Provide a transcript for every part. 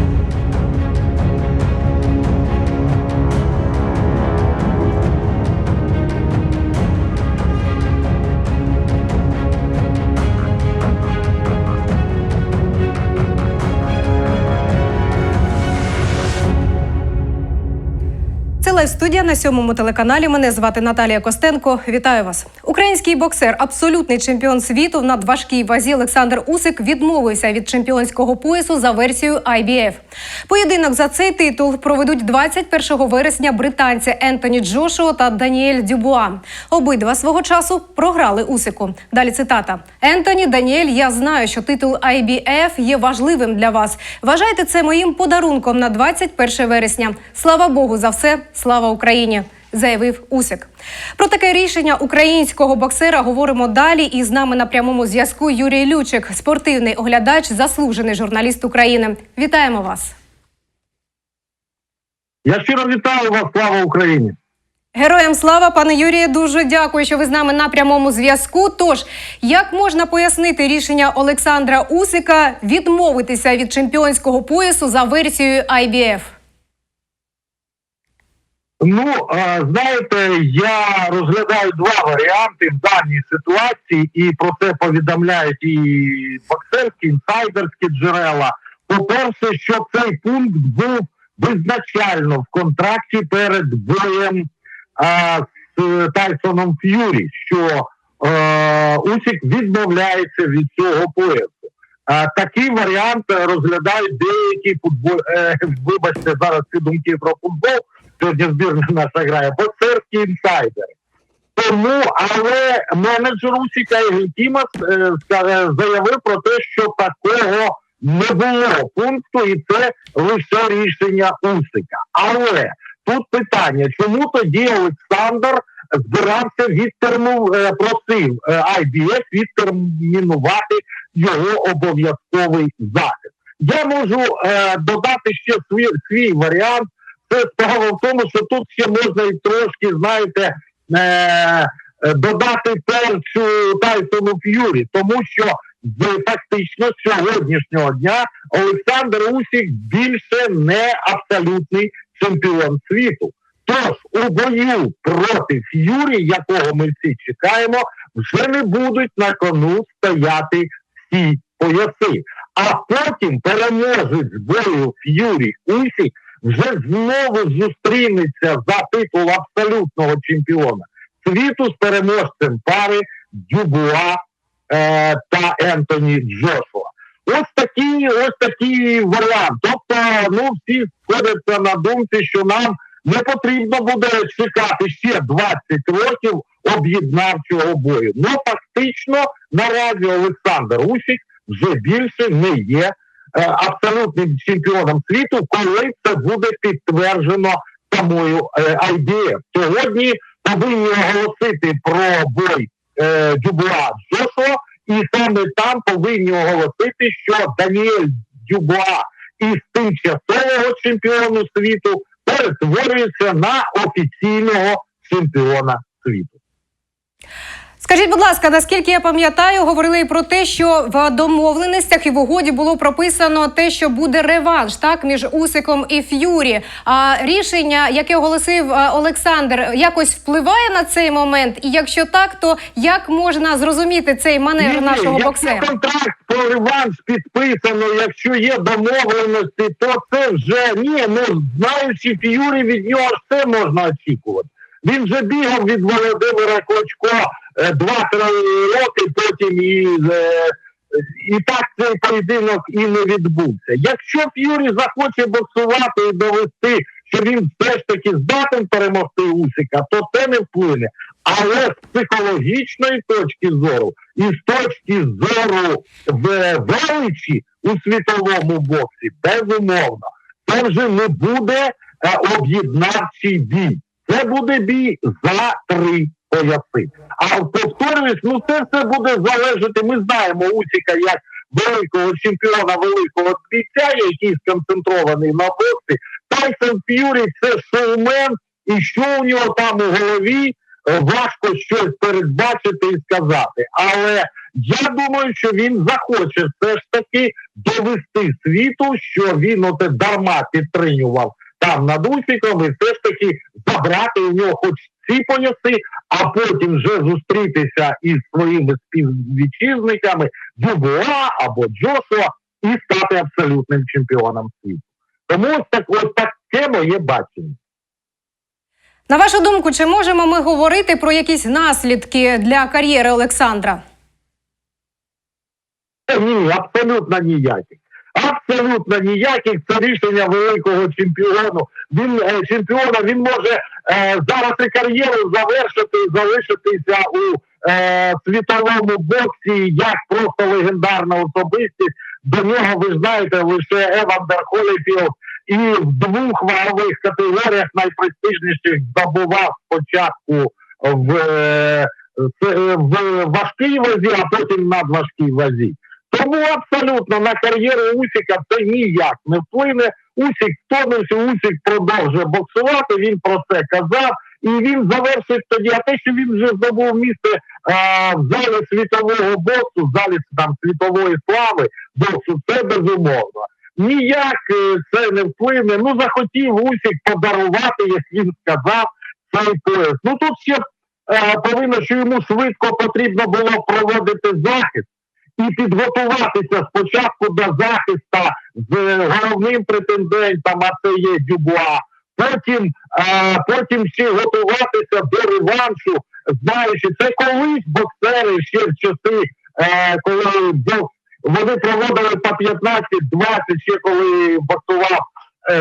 Це студія на сьомому телеканалі. Мене звати Наталія Костенко. Вітаю вас. Український боксер, абсолютний чемпіон світу в надважкій вазі Олександр Усик відмовився від чемпіонського поясу за версією IBF. Поєдинок за цей титул проведуть 21 вересня британці Ентоні Джошуа та Даніель Дюбуа. Обидва свого часу програли Усику. Далі цитата: Ентоні Даніель, я знаю, що титул IBF є важливим для вас. Вважайте це моїм подарунком на 21 вересня. Слава Богу за все. Слава Україні! Заявив Усик. Про таке рішення українського боксера говоримо далі. І з нами на прямому зв'язку Юрій Лючик, спортивний оглядач, заслужений журналіст України. Вітаємо вас. Я щиро вітаю вас, слава Україні! Героям слава, пане Юрію, дуже дякую, що ви з нами на прямому зв'язку. Тож, як можна пояснити рішення Олександра Усика відмовитися від чемпіонського поясу за версією IBF? Ну, знаєте, я розглядаю два варіанти в даній ситуації, і про це повідомляють і боксерські, інсайдерські джерела. По-перше, що цей пункт був визначально в контракті перед боєм е, з Тайсоном Ф'юрі, що е, Усік відмовляється від цього поясу. Е, такий варіант розглядають деякі футбол... Е, вибачте, зараз ці думки про футбол. Сьогодні збірна наша грає боксерські інсайдери. Тому, але менеджер Усіка Ігор Тімас е, заявив про те, що такого не було пункту, і це лише рішення Усика. Але тут питання, чому тоді Олександр збирався відтерму, е, просив е, IBF відтермінувати його обов'язковий захист. Я можу е, додати ще свій, свій варіант. Це справа в тому, що тут ще можна і трошки, знаєте, е, додати перцю Тайсону Ф'юрі, тому що фактично з сьогоднішнього дня Олександр Усік більше не абсолютний чемпіон світу. Тож у бою проти Ф'юрі, якого ми всі чекаємо, вже не будуть на кону стояти всі пояси. А потім переможець бою Ф'юрі Усік вже знову зустрінеться за титул абсолютного чемпіона світу з переможцем пари Дюбуа е, та Ентоні Джошуа. Ось такий, ось такий варіант. Тобто, ну всі сходяться на думці, що нам не потрібно буде чекати ще 20 років об'єднавчого бою. Ну фактично наразі Олександр Усік вже більше не є абсолютним чемпіоном світу, коли це буде підтверджено самою е, IBF. Сьогодні повинні оголосити про бой е, Дюбуа Джошуа, і саме там повинні оголосити, що Даніель Дюбуа із тимчасового чемпіону світу перетворюється на офіційного чемпіона світу. Скажіть, будь ласка, наскільки я пам'ятаю, говорили і про те, що в домовленостях і в угоді було прописано те, що буде реванш так між Усиком і Ф'юрі. А рішення, яке оголосив е, Олександр, якось впливає на цей момент. І якщо так, то як можна зрозуміти цей манер Ні, нашого боксера? контракт про реванш підписано, якщо є домовленості, то це вже ні, ну знаючи Ф'юрі, від нього все можна очікувати. Він вже бігав від Володимира Клочко е, два-три роки, потім і, е, і так цей поєдинок і не відбувся. Якщо Ф'юрі захоче боксувати і довести, що він все ж таки здатен перемогти Усика, то це не вплине. Але з психологічної точки зору і з точки зору в- величі у світовому боксі, безумовно, це вже не буде е, об'єднавчий бій. Це буде бій за три пояси. А повторююсь, ну це все буде залежати. Ми знаємо Усіка як великого чемпіона, великого бійця, який сконцентрований на боксі. Тайсон Ф'юрі це шоумен, і що у нього там у голові, е, важко щось передбачити і сказати. Але я думаю, що він захоче все ж таки довести світу, що він оте дарма підтримував там над Усіком, і все ж таки забрати у нього хоч ці пояси, а потім вже зустрітися із своїми співвітчизниками Дюбуа або Джошуа і стати абсолютним чемпіоном світу. Тому ось так, ось таке моє бачення. На вашу думку, чи можемо ми говорити про якісь наслідки для кар'єри Олександра? Ні, абсолютно ніяких. Абсолютно ніяких. Це рішення великого чемпіону. Він е, чемпіона він може е, зараз і кар'єру завершити і залишитися у е, світовому боксі як просто легендарна особистість. До нього ви знаєте лише Евандер Холіфілд і в двох вагових категоріях найпрестижніших здобував спочатку в, в важкій вазі, а потім надважкій вазі. Тому абсолютно на кар'єру Усіка це ніяк не вплине. Усік втомився, Усік продовжує боксувати. Він про це казав, і він завершить тоді. А те, що він вже здобув місце е, в залі світового боксу, в залі там світової слави боксу, це безумовно. Ніяк е, це не вплине. Ну захотів Усік подарувати, як він сказав, цей пояс. Ну тут ще е, повинно, що йому швидко потрібно було проводити захист і підготуватися спочатку до захисту з головним претендентом, а це є Дюбуа. Потім, е, потім ще готуватися до реваншу, знаючи, це колись боксери ще в часи, е, коли бокс, вони проводили по 15-20, ще коли боксував е,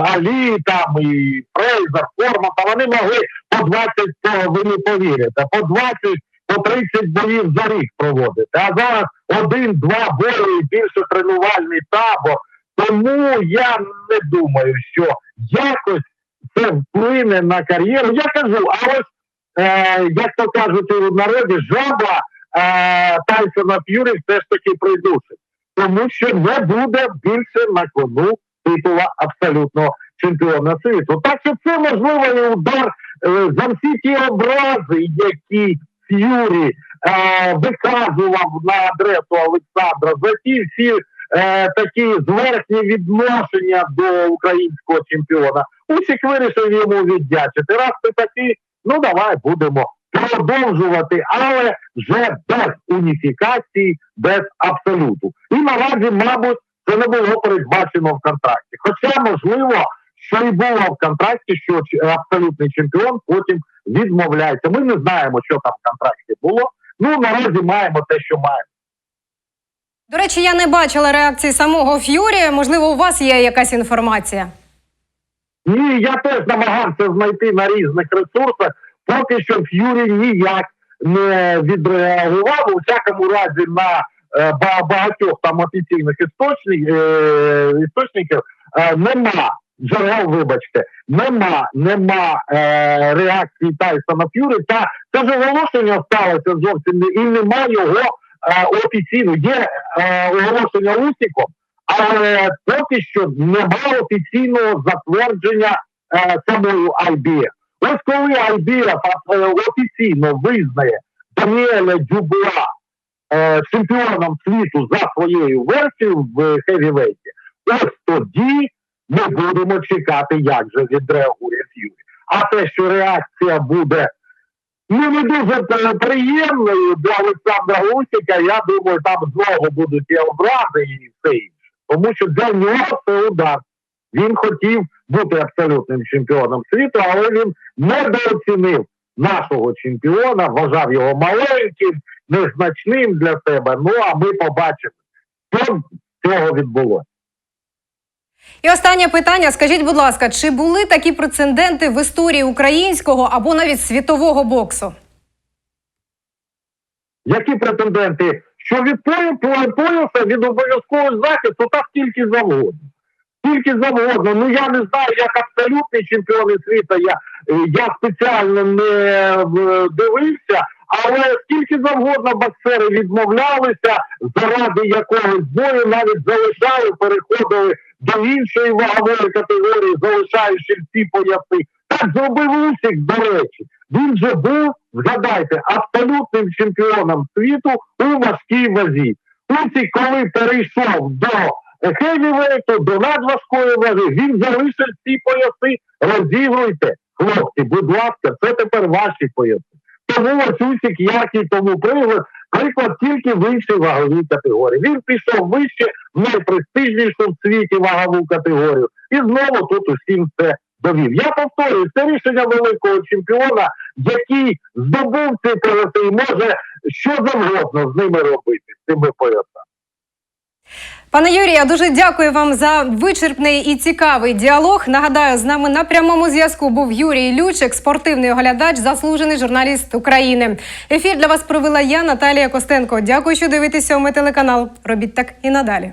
Алі там і Фрейзер, Форман, та вони могли по 20, по, ви повірите, по 20 по 30 боїв за рік проводити. А зараз один-два бої і більше тренувальний табор. Тому я не думаю, що якось це вплине на кар'єру. Я кажу, а ось е, як то кажуть у народі, жаба е, Тайсона Ф'юрі все ж таки придушить. Тому що не буде більше на кону титула абсолютного чемпіона світу. Так що це можливо удар е, за всі ті образи, які Ф'юрі е, виказував на адресу Олександра, за ті всі е, такі зверхні відношення до українського чемпіона. Усіх вирішив йому віддячити. Раз ти такий, ну давай будемо продовжувати, але вже без уніфікації, без абсолюту. І наразі, мабуть, це не було передбачено в контракті. Хоча, можливо, що і було в контракті, що абсолютний чемпіон потім відмовляється. Ми не знаємо, що там в контракті було. Ну наразі маємо те, що маємо. До речі, я не бачила реакції самого Ф'юрі. Можливо, у вас є якась інформація. Ні, я теж намагався знайти на різних ресурсах. Поки що Ф'юрі ніяк не відреагував. У всякому разі на е, багатьох там офіційних істочник, е, істочників е, нема джерел, вибачте, нема, нема е, реакції Тайсона Ф'юрі. Та це ж оголошення сталося зовсім і нема його е, офіційно. Є е, оголошення Усіком, але поки що немає офіційного затвердження е, самою IBF. Ось коли IBF е, офіційно визнає Даніеля Дюбуа е, чемпіоном світу за своєю версією в хевівейті, ось тоді ми будемо чекати, як же відреагує Ф'юрі. А те, що реакція буде ну, не дуже приємною для Олександра Усіка, я думаю, там знову будуть і образи і все інше. Тому що для нього це удар. Він хотів бути абсолютним чемпіоном світу, але він недооцінив нашого чемпіона, вважав його маленьким, незначним для себе. Ну а ми побачимо, що цього відбулося. І останнє питання: скажіть, будь ласка, чи були такі прецеденти в історії українського або навіть світового боксу? Які претенденти? Що від поя- пояса від обов'язкового захисту так тільки завгодно. Тільки завгодно. Ну я не знаю, як абсолютний чемпіони світу. Я, е, я спеціально не дивився, але скільки завгодно боксери відмовлялися заради якогось бою, навіть залишали, переходили до іншої вагової категорії, залишаючи всі пояси. Так зробив Усік, до речі. Він же був, згадайте, абсолютним чемпіоном світу у важкій вазі. Усі, коли перейшов до хевівейту, до надважкої ваги, він залишив ці пояси. Розігруйте, хлопці, будь ласка, це тепер ваші пояси. Тому ось Усік яркий тому приклад, приклад тільки в іншій ваговій категорії. Він пішов вище в найпрестижнішу в світі вагову категорію. І знову тут усім це довів. Я повторюю, це рішення великого чемпіона, який здобув ці пояси і може що завгодно з ними робити, з цими поясами. Пане Юрію, я дуже дякую вам за вичерпний і цікавий діалог. Нагадаю, з нами на прямому зв'язку був Юрій Лючик, спортивний оглядач, заслужений журналіст України. Ефір для вас провела я, Наталія Костенко. Дякую, що дивитеся у телеканал. Робіть так і надалі.